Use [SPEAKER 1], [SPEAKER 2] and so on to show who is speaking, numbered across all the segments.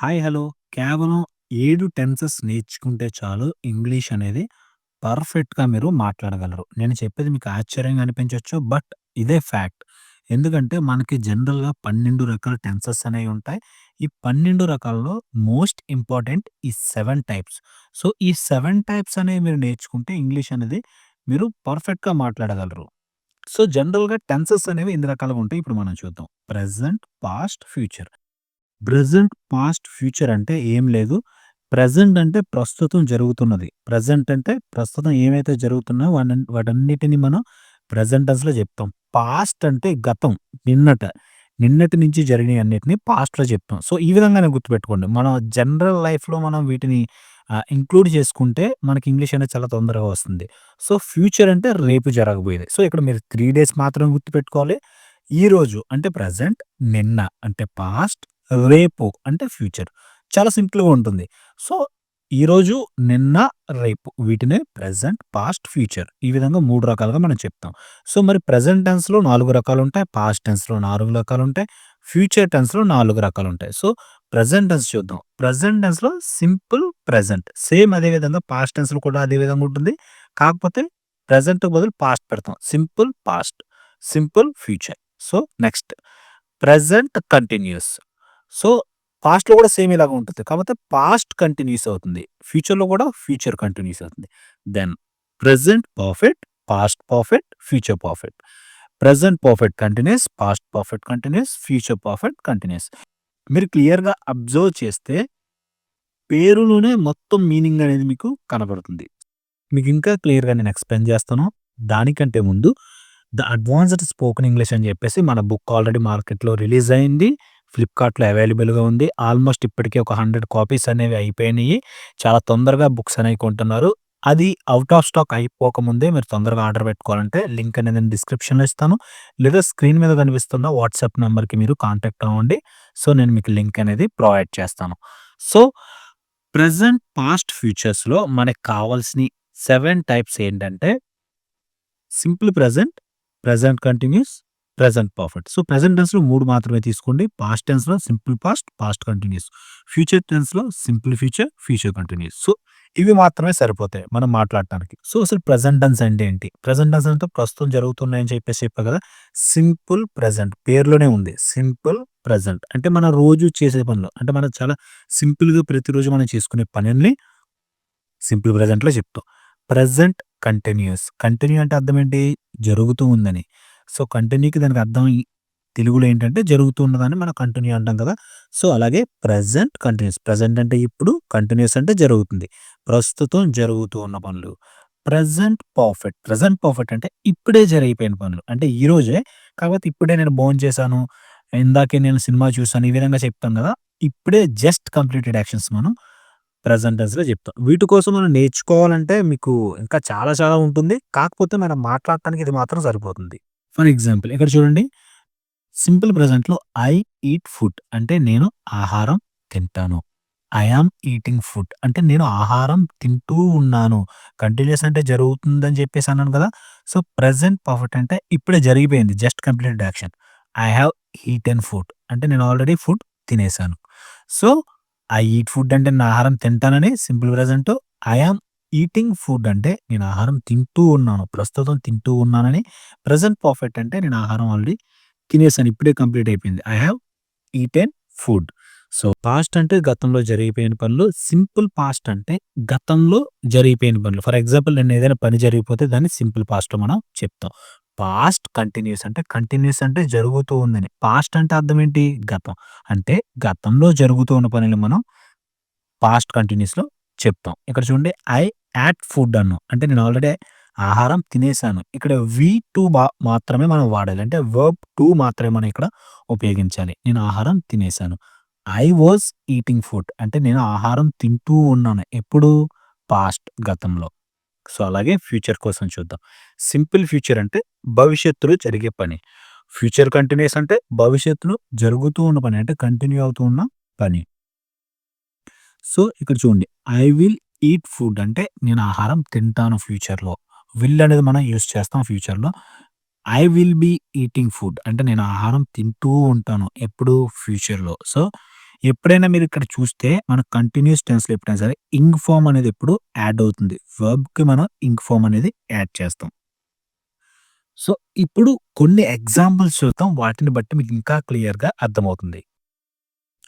[SPEAKER 1] Hi! Hello! కేవలం ఏడు tenses నేర్చుకుంటే చాలు ఇంగ్లీష్ అనేది పర్ఫెక్ట్‌గా మీరు మాట్లాడగలరు. నేను చెప్పేది మీకు ఆశ్చర్యంగా అనిపించవచ్చు బట్ ఇదే ఫ్యాక్ట్. ఎందుకంటే మనకి జనరల్‌గా 12 రకాల టెన్సెస్ అనేవి ఉంటాయి. ఈ 12 రకాల్లో మోస్ట్ ఇంపార్టెంట్ ఈ సెవెన్ టైప్స్. సో, ఈ సెవెన్ టైప్స్ అనేవి మీరు నేర్చుకుంటే ఇంగ్లీష్ అనేది మీరు పర్ఫెక్ట్‌గా మాట్లాడగలరు. సో, జనరల్‌గా టెన్సెస్ అనేవి ఎన్ని రకాలుగా ఉంటాయి ఇప్పుడు మనం చూద్దాం. Present past, future. Present, past, future అంటే ఏం లేదు. ప్రజెంట్ అంటే ప్రస్తుతం జరుగుతున్నది. ప్రెజెంట్ అంటే ప్రస్తుతం ఏమైతే జరుగుతున్నాయో వాటి వాటన్నిటిని మనం ప్రజెంటెన్స్లో చెప్తాం. పాస్ట్ అంటే గతం. నిన్నట. నిన్నటి నుంచి జరిగినయన్నిటిని పాస్ట్‌లో చెప్తాం. సో, ఈ విధంగానే గుర్తుపెట్టుకోండి. మనం జనరల్ లైఫ్‌లో మనం వీటిని ఇంక్లూడ్ చేసుకుంటే మనకి ఇంగ్లీష్ అనేది చాలా తొందరగా వస్తుంది. సో, ఫ్యూచర్ అంటే రేపు జరగబోయేది. సో, ఇక్కడ మీరు త్రీ డేస్ మాత్రమే గుర్తుపెట్టుకోవాలి. ఈరోజు అంటే ప్రెజెంట్, నిన్న అంటే పాస్ట్, రేపు అంటే ఫ్యూచర్. చాలా సింపుల్‌గా ఉంటుంది. సో, ఈరోజు, నిన్న, రేపు వీటినే ప్రజెంట్ పాస్ట్, ఫ్యూచర్. ఈ విధంగా మూడు రకాలుగా మనం చెప్తాం. సో, మరి ప్రెజెంట్ టెన్స్‌లో 4 రకాలుంటాయి. పాస్ట్ టెన్స్‌లో 4 రకాలుంటాయి. ఫ్యూచర్ టెన్స్‌లో 4 రకాలుంటాయి. సో, ప్రెజెంట్ టెన్స్ చూద్దాం. ప్రెజెంట్ టెన్స్‌లో సింపుల్ ప్రెజెంట్. సేమ్ అదే విధంగా పాస్ట్ టెన్స్‌లో కూడా అదే విధంగా ఉంటుంది. కాకపోతే ప్రజెంట్ బదులు పాస్ట్ పెడతాం. Simple past, simple future. So, next present continuous so, పాస్ట్‌లో కూడా సేమ్ ఇలాగ ఉంటుంది. కాకపోతే పాస్ట్ కంటిన్యూస్ అవుతుంది. ఫ్యూచర్‌లో కూడా ఫ్యూచర్ కంటిన్యూస్ అవుతుంది. Then present perfect, past perfect, future perfect. Present perfect continuous past perfect continuous future perfect continuous మీరు క్లియర్‌గా అబ్జర్వ్ చేస్తే పేరులోనే మొత్తం మీనింగ్ అనేది మీకు కనబడుతుంది. మీకు ఇంకా క్లియర్‌గా నేను ఎక్స్‌ప్లెయిన్ చేస్తాను. దానికంటే ముందు ద అడ్వాన్స్డ్ స్పోకెన్ ఇంగ్లీష్ అని చెప్పేసి మన బుక్ ఆల్రెడీ మార్కెట్‌లో రిలీజ్ అయింది. ఫ్లిప్‌కార్ట్‌లో అవైలబుల్‌గా ఉంది. ఆల్మోస్ట్ ఇప్పటికే ఒక 100 కాపీస్ అనేవి అయిపోయినాయి. చాలా తొందరగా బుక్స్ అనేవి కొంటున్నారు. అది అవుట్ ఆఫ్ స్టాక్ అయిపోకముందే మీరు తొందరగా ఆర్డర్ పెట్టుకోవాలంటే లింక్ అనేది నేను డిస్క్రిప్షన్‌లో ఇస్తాను. లేదా స్క్రీన్ మీద కనిపిస్తున్న వాట్సాప్ నెంబర్కి మీరు కాంటాక్ట్ అవ్వండి. సో, నేను మీకు లింక్ అనేది ప్రొవైడ్ చేస్తాను. సో, ప్రజెంట్ పాస్ట్, ఫ్యూచర్స్‌లో మనకు కావాల్సిన సెవెన్ టైప్స్ ఏంటంటే simple present, present continuous present perfect. So, present టెన్స్‌లో మూడు మాత్రమే తీసుకోండి. Past టెన్స్‌లో simple past, past continuous future టెన్స్‌లో simple future, future continuous so, ఇవి మాత్రమే సరిపోతాయి మనం మాట్లాడటానికి. సో, అసలు ప్రజెంట్ టెన్స్ అంటే ఏంటి? ప్రెజెంట్ టెన్స్ అంటే ప్రస్తుతం జరుగుతున్నాయని చెప్పేసి చెప్పా కదా! సింపుల్ ప్రెజెంట్ పేర్లోనే ఉంది. సింపుల్ ప్రెజెంట్ అంటే మన రోజు చేసే పనులు. అంటే మనం చాలా సింపుల్‌గా ప్రతిరోజు మనం చేసుకునే పనుల్ని సింపుల్ ప్రెజెంట్‌లో చెప్తాం. Present continuous. కంటిన్యూ అంటే అర్థం ఏంటి? జరుగుతూ ఉందని. సో, కంటిన్యూకి దానికి అర్థం తెలుగులో ఏంటంటే జరుగుతూ ఉన్నదాన్ని మనం కంటిన్యూ అంటాం కదా! సో, అలాగే ప్రజెంట్ కంటిన్యూస్ ప్రెజెంట్ అంటే ఇప్పుడు, కంటిన్యూస్ అంటే జరుగుతుంది. ప్రస్తుతం జరుగుతూ ఉన్న పనులు. Present perfect. ప్రెజెంట్ పర్ఫెక్ట్ అంటే ఇప్పుడే జరిగిపోయిన పనులు. అంటే ఈరోజే కాకపోతే ఇప్పుడే నేను బోన్ చేశాను ఇందాకే నేను సినిమా చూసాను. ఈ విధంగా చెప్తాం కదా! ఇప్పుడే జస్ట్ కంప్లీటెడ్ యాక్షన్స్ మనం ప్రజెంటెన్స్లో చెప్తాం. వీటి కోసం మనం నేర్చుకోవాలంటే మీకు ఇంకా చాలా చాలా ఉంటుంది. కాకపోతే మనం మాట్లాడటానికి ఇది మాత్రం సరిపోతుంది. ఫర్ ఎగ్జాంపుల్ ఇక్కడ చూడండి. సింపుల్ ప్రెజెంట్‌లో ఐ ఈట్ ఫుడ్ అంటే నేను ఆహారం తింటాను. ఐ యామ్ ఈటింగ్ ఫుడ్ అంటే నేను ఆహారం తింటూ ఉన్నాను. కంటిన్యూస్ అంటే జరుగుతుందని చెప్పేసి అన్నాను కదా! సో, ప్రెజెంట్ పర్ఫెక్ట్ అంటే ఇప్పుడే జరిగిపోయింది. Just completed action. I have eaten food అంటే నేను ఆల్రెడీ ఫుడ్ తినేసాను. సో, ఐ ఈట్ ఫుడ్ అంటే నేను ఆహారం తింటానని simple present I am eating food అంటే నేను ఆహారం తింటూ ఉన్నాను. ప్రస్తుతం తింటూ ఉన్నానని. ప్రజెంట్ పర్ఫెక్ట్ అంటే నేను ఆహారం ఆల్రెడీ తినేసాను. ఇప్పుడే కంప్లీట్ అయిపోయింది. I have eaten food. So, past అంటే గతంలో జరిగిపోయిన పనులు. సింపుల్ పాస్ట్ అంటే గతంలో జరిగిపోయిన పనులు. ఫర్ ఎగ్జాంపుల్ నేను ఏదైనా పని జరిగిపోతే దాన్ని సింపుల్ పాస్ట్ మనం చెప్తాం. పాస్ట్ కంటిన్యూస్ అంటే కంటిన్యూస్ అంటే జరుగుతూ ఉందని. పాస్ట్ అంటే అర్థం ఏంటి? గతం. అంటే గతంలో జరుగుతూ ఉన్న పనులు మనం పాస్ట్ కంటిన్యూస్లో చెప్తాం. ఇక్కడ చూడండి ఐ యాట్ ఫుడ్ అన్ను అంటే నేను ఆల్రెడీ ఆహారం తినేసాను. ఇక్కడ వి టూ మాత్రమే మనం వాడాలి. అంటే వర్బ్ టూ మాత్రమే మనం ఇక్కడ ఉపయోగించాలి. నేను ఆహారం తినేసాను. ఐ వాస్ ఈటింగ్ ఫుడ్ అంటే నేను ఆహారం తింటూ ఉన్నాను. ఎప్పుడు? పాస్ట్ గతంలో. సో, అలాగే ఫ్యూచర్ కోసం చూద్దాం. సింపుల్ ఫ్యూచర్ అంటే భవిష్యత్తులో జరిగే పని. ఫ్యూచర్ కంటిన్యూస్ అంటే భవిష్యత్తులో జరుగుతూ ఉన్న పని. అంటే కంటిన్యూ అవుతూ ఉన్న పని. సో, ఇక్కడ చూడండి. ఐ విల్ ఈట్ ఫుడ్ అంటే నేను ఆహారం తింటాను ఫ్యూచర్‌లో. విల్ అనేది మనం యూజ్ చేస్తాం ఫ్యూచర్‌లో. I will be eating food అంటే నేను ఆహారం తింటూ ఉంటాను. ఎప్పుడు? ఫ్యూచర్‌లో. సో, ఎప్పుడైనా మీరు ఇక్కడ చూస్తే మనం కంటిన్యూస్ టెన్స్‌లో ఎప్పుడైనా సరే ఇంగ్ ఫామ్ అనేది ఎప్పుడు యాడ్ అవుతుంది. వర్బ్‌కి మనం ఇంగ్ ఫామ్ అనేది యాడ్ చేస్తాం. సో, ఇప్పుడు కొన్ని ఎగ్జాంపుల్స్ చూద్దాం. వాటిని బట్టి మీకు ఇంకా క్లియర్‌గా అర్థమవుతుంది.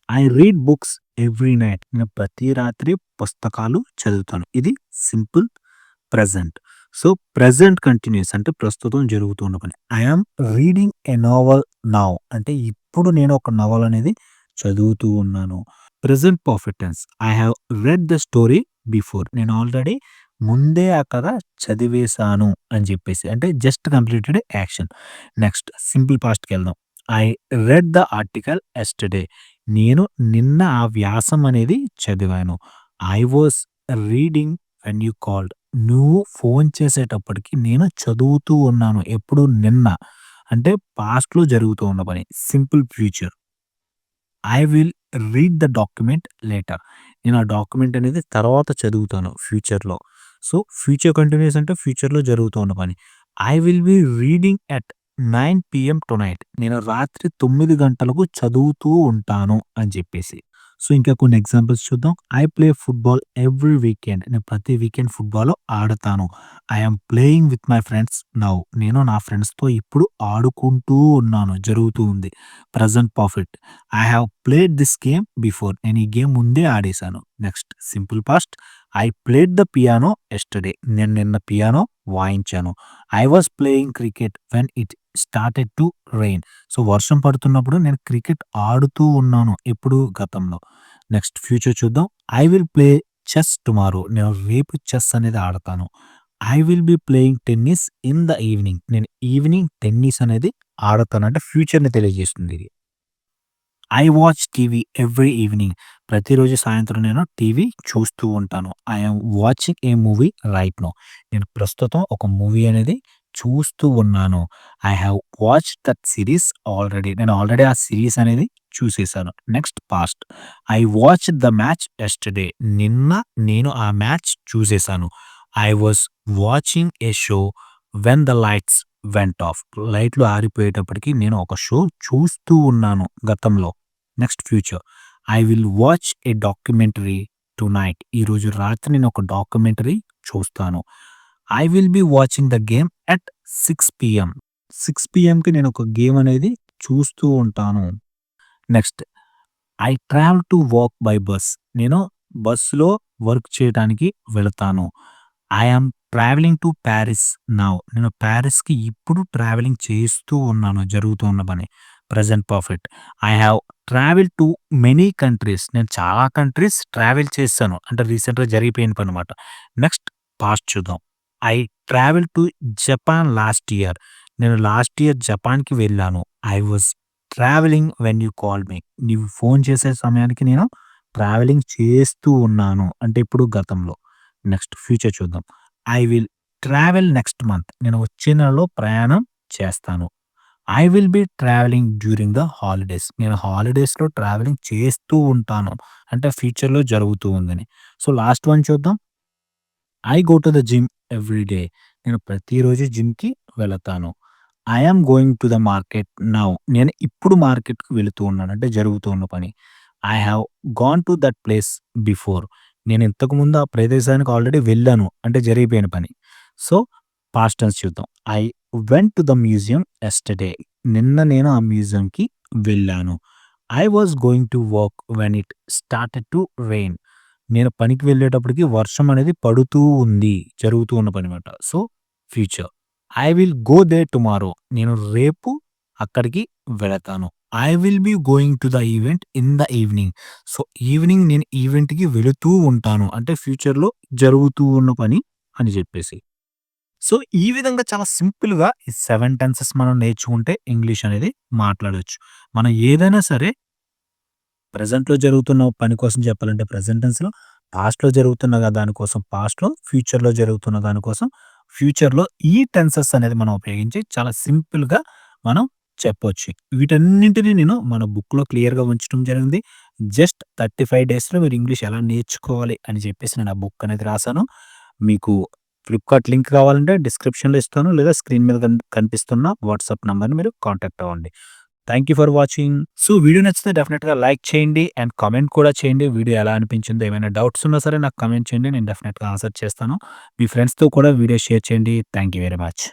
[SPEAKER 1] I read books every night. నేను ప్రతి రాత్రి పుస్తకాలు చదువుతాను. ఇది simple present so, present continuous అంటే ప్రస్తుతం జరుగుతున్న పని. I am reading a novel now అంటే ఇప్పుడు నేను ఒక నవల్ అనేది చదువుతూ ఉన్నాను. Present perfect tense I have read the story before. నేను ఆల్రెడీ ముందే ఆ కథ చదివేశాను అని చెప్పేసి. అంటే just completed action. Next simple పాస్ట్కి వెళ్దాం I read the article yesterday నేను నిన్న ఆ వ్యాసం అనేది చదివాను. I was reading when you called. నువ్వు ఫోన్ చేసేటప్పటికి నేను చదువుతూ ఉన్నాను. ఎప్పుడు నిన్న. అంటే పాస్ట్‌లో జరుగుతూ ఉన్న పని. Simple future. I will read the document later. నేను ఆ డాక్యుమెంట్ అనేది తర్వాత చదువుతాను ఫ్యూచర్‌లో. సో, ఫ్యూచర్ కంటిన్యూస్ అంటే ఫ్యూచర్‌లో జరుగుతూ ఉన్న పని. I will be reading at nine PM tonight. నేను రాత్రి తొమ్మిది గంటలకు చదువుతూ ఉంటాను అని చెప్పేసి. సో, ఇంకా కొన్ని ఎగ్జాంపుల్స్ చూద్దాం. I play football every weekend. నేను ప్రతి వీకెండ్ ఫుట్‌బాల్ ఆడతాను. I am playing with my friends now. నేను నా ఫ్రెండ్స్‌తో ఇప్పుడు ఆడుకుంటూ ఉన్నాను. జరుగుతూ ఉంది. Present perfect. I have played this game before. నేను ఈ గేమ్ ముందే ఆడేశాను. Next simple past. I played the piano yesterday నేను నిన్న piano వాయించాను. I was playing cricket when it started to rain. So, వర్షం పడుతున్నప్పుడు నేను క్రికెట్ ఆడుతూ ఉన్నాను. ఎప్పుడు గతంలో. నెక్స్ట్ ఫ్యూచర్ చూద్దాం. I will play chess tomorrow. నేను రేపు చెస్ అనేది ఆడతాను. I will be playing tennis in the evening. నేను ఈవినింగ్ టెన్నిస్ అనేది ఆడతాను. అంటే ఫ్యూచర్‌ని తెలియజేస్తుంది ఇది. I watch TV every evening. ప్రతిరోజు సాయంత్రం నేను టీవీ చూస్తూ ఉంటాను. I watching a movie right now నేను ప్రస్తుతం ఒక మూవీ అనేది చూస్తూ ఉన్నాను. I have watch that series already. నేను ఆల్రెడీ ఆ సిరీస్ అనేది చూసేసాను. Next past. I watch the match yesterday నిన్న నేను ఆ match చూసేసాను. I was watching a show when the lights went off. లైట్లు ఆరిపోయేటప్పటికి నేను ఒక షో చూస్తూ ఉన్నాను గతంలో. Next future. I will watch a documentary tonight ఈరోజు రాత్రి నేను ఒక డాక్యుమెంటరీ చూస్తాను. I will be watching the game at six PM. Six పీఎంకి నేను ఒక గేమ్ అనేది చూస్తూ ఉంటాను. Next. I travel to work by bus. నేను బస్సులో వర్క్ చేయడానికి వెళతాను. I am traveling to Paris నా నేను ప్యారిస్కి ఇప్పుడు ట్రావెలింగ్ చేస్తూ ఉన్నాను. జరుగుతూ ఉన్న పని. Present perfect. I have travel to many countries. నేను చాలా కంట్రీస్ ట్రావెల్ చేస్తాను అంటే రీసెంట్‌గా జరిగిపోయిన అనమాట నెక్స్ట్ పాస్ట్ చూద్దాం. I travel to Japan last year. నేను లాస్ట్ ఇయర్ జపాన్‌కి వెళ్ళాను. I was traveling when you call me. నీవు ఫోన్ చేసే సమయానికి నేను ట్రావెలింగ్ చేస్తూ ఉన్నాను. అంటే ఇప్పుడు గతంలో. నెక్స్ట్ ఫ్యూచర్ చూద్దాం. I will travel next month. నేను వచ్చే నెలలో ప్రయాణం చేస్తాను. I will be traveling during the holidays. నేను హాలిడేస్‌లో ట్రావెలింగ్ చేస్తూ ఉంటాను. అంటే ఫ్యూచర్‌లో జరుగుతూ ఉందని. సో, లాస్ట్ వన్ చూద్దాం. I go to the gym every day. నేను ప్రతిరోజు జిమ్‌కి వెళతాను. I am going to the market now. నేను ఇప్పుడు మార్కెట్‌కి వెళుతూ ఉన్నాను. అంటే జరుగుతూ ఉన్న పని. I have gone to that place before. నేను ఇంతకుముందు ఆ ప్రదేశానికి ఆల్రెడీ వెళ్ళాను. అంటే జరిగిపోయిన పని. సో, పాస్ట్ టెన్స్ చూద్దాం. I went to the museum yesterday. నిన్న నేను ఆ మ్యూజియంకి వెళ్ళాను. I was going to work when it started to rain. నేను పనికి వెళ్ళేటప్పటికి వర్షం అనేది పడుతూ ఉంది. జరుగుతూ ఉన్న పనమాట. So, future. I will go there tomorrow. నేను రేపు అక్కడికి వెళతాను. I will be going to the event in the evening. So, evening నేను ఈవెంట్‌కి వెళుతూ ఉంటాను. అంటే ఫ్యూచర్‌లో జరుగుతూ ఉన్న పని అని చెప్పేసి. సో, ఈ విధంగా చాలా సింపుల్‌గా ఈ సెవెన్ టెన్సెస్ మనం నేర్చుకుంటే ఇంగ్లీష్ అనేది మాట్లాడవచ్చు మనం ఏదైనా సరే ప్రెజెంట్‌లో జరుగుతున్న పని కోసం చెప్పాలంటే ప్రజెంట్ టెన్స్‌లో, పాస్ట్‌లో జరుగుతున్న దానికోసం పాస్ట్‌లో, ఫ్యూచర్‌లో జరుగుతున్న దానికోసం ఫ్యూచర్‌లో ఈ టెన్సెస్ అనేది మనం ఉపయోగించి చాలా సింపుల్‌గా మనం చెప్పొచ్చు. వీటన్నింటిని నేను మన బుక్‌లో క్లియర్‌గా ఉంచడం జరిగింది. జస్ట్ 35 డేస్‌లో మీరు ఇంగ్లీష్ ఎలా నేర్చుకోవాలి అని చెప్పేసి నేను ఆ బుక్ అనేది రాశాను మీకు ఫ్లిప్‌కార్ట్ లింక్ కావాలంటే డిస్క్రిప్షన్‌లో ఇస్తాను. లేదా స్క్రీన్ మీద కనిపిస్తున్న వాట్సాప్ నెంబర్ని మీరు కాంటాక్ట్ అవ్వండి. Thank you for watching. So, video నచ్చితే డెఫినెట్గా లైక్ చేయండి అండ్ కామెంట్ కూడా చేయండి. వీడియో ఎలా అనిపించిందో ఏమైనా డౌట్స్ ఉన్నా సరే నాకు కామెంట్ చేయండి. నేను డెఫినెట్గా ఆన్సర్ చేస్తాను. మీ ఫ్రెండ్స్‌తో కూడా వీడియో షేర్ చేయండి. Thank you very much.